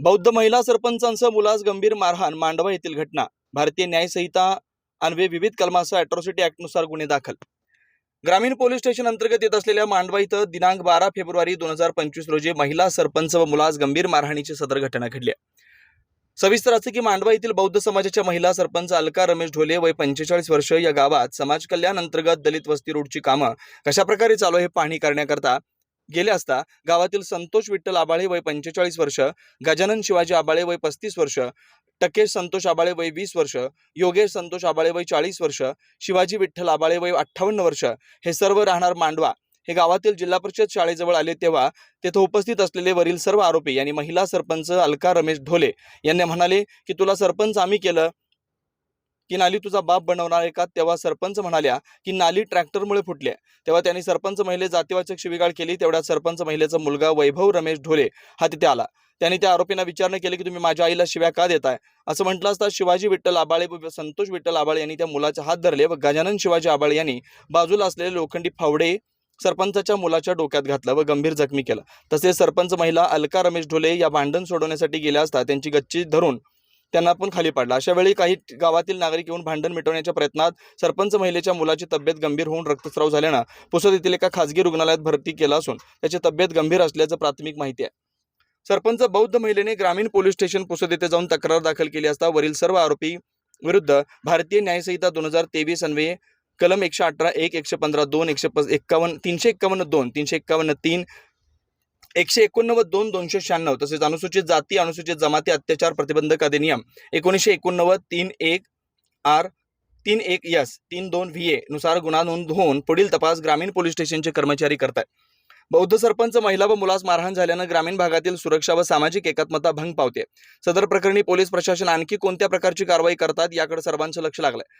बौद्ध महिला सरपंचांसह मुलास गंभीर मारहाण मांडवा येथील घटना. भारतीय न्यायसंहिता अन्वये विविध कलमासह अॅट्रॉसिटी ऍक्टनुसार गुन्हे दाखल. ग्रामीण पोलीस स्टेशन अंतर्गत येत असलेल्या मांडवा इथं दिनांक बारा फेब्रुवारी दोन हजार पंचवीस रोजी महिला सरपंच व मुलास गंभीर मारहाणीची सदर घटना घडली. सविस्तर असे की मांडवा येथील बौद्ध समाजाच्या महिला सरपंच अलका रमेश ढोले वय पंचेचाळीस वर्ष या गावात समाज कल्याण अंतर्गत दलित वस्ती रोडची कामं कशाप्रकारे चालू आहे हे पाहणी करण्याकरता गेले असता गावातील संतोष विठ्ठल आबाळे वय पंचेचाळीस वर्ष गजानन शिवाजी आबाळे वय पस्तीस वर्ष टकेश संतोष आबाळे वय वीस वर्ष योगेश संतोष आबाळे वय चाळीस वर्ष शिवाजी विठ्ठल आबाळे वय अठ्ठावन्न वर्ष हे सर्व राहणार मांडवा. हे गावातील जिल्हा परिषद शाळेजवळ आले तेव्हा तेथे उपस्थित असलेले वरील सर्व आरोपी यांनी महिला सरपंच अलका रमेश ढोले यांनी म्हणाले की तुला सरपंच आम्ही केलं. की नाली तुझा बाप बनवणार आहे का? तेव्हा सरपंच म्हणाल्या की नाली ट्रॅक्टरमुळे फुटली आहे. तेव्हा त्यांनी सरपंच महिले जातीवाचक शिवीगाळ केली. तेवढ्या सरपंच महिलेचा मुलगा वैभव रमेश ढोले हा तिथे आला. त्यांनी त्या आरोपींना विचारणा केली की तुम्ही माझ्या आईला शिव्या का देताय? असं म्हटलं असता शिवाजी विठ्ठल आबाळे संतोष विठ्ठल आबाळे यांनी त्या मुलाचे हात धरले व गजानन शिवाजी आबाळे यांनी बाजूला असलेले लोखंडी फावडे सरपंचाच्या मुलाच्या डोक्यात घातलं व गंभीर जखमी केलं. तसेच सरपंच महिला अलका रमेश ढोले या भांडण सोडवण्यासाठी गेल्या असता त्यांची गच्ची धरून त्यांना पण खाली पाडला. अशा वेळी काही गावातील नागरिक येऊन भांडण मिटवण्याच्या प्रयत्नात सरपंच महिलेच्या मुलाची तब्येत गंभीर होऊन रक्तस्राव झाल्यानं पुसद येथील एका खासगी रुग्णालयात भरती केला असून त्याची तब्येत गंभीर असल्याचं प्राथमिक माहिती आहे. सरपंच बौद्ध महिलेने ग्रामीण पोलीस स्टेशन पुसद येथे जाऊन तक्रार दाखल केली असता वरील सर्व आरोपी विरुद्ध भारतीय न्यायसंहिता दोन हजार तेवीस अन्वये कलम एकशे अठरा एक एकशे पंधरा दोन एकशे प एक्कावन्न तीनशे एक्कावन्न दोन तीनशे एक्कावन्न तीन एकशे एकोणनव्वद दोन दोनशे शहाण्णव तसेच अनुसूचित जाती अनुसूचित जमाती अत्याचार प्रतिबंधक अधिनियम एकोणीसशे एकोणनव्वद तीन एक आर तीन एक यस तीन दोन व्ही ए नुसार गुन्हा नोंद होऊन पुढील तपास ग्रामीण पोलीस स्टेशनचे कर्मचारी करत आहेत बौद्ध सरपंच महिला व मुलास मारहाण झाल्यानं ग्रामीण भागातील सुरक्षा व सामाजिक एकात्मता भंग पावते सदर प्रकरणी पोलीस प्रशासन आणखी कोणत्या प्रकारची कारवाई करतात याकडे सर्वांचं लक्ष लागलंय.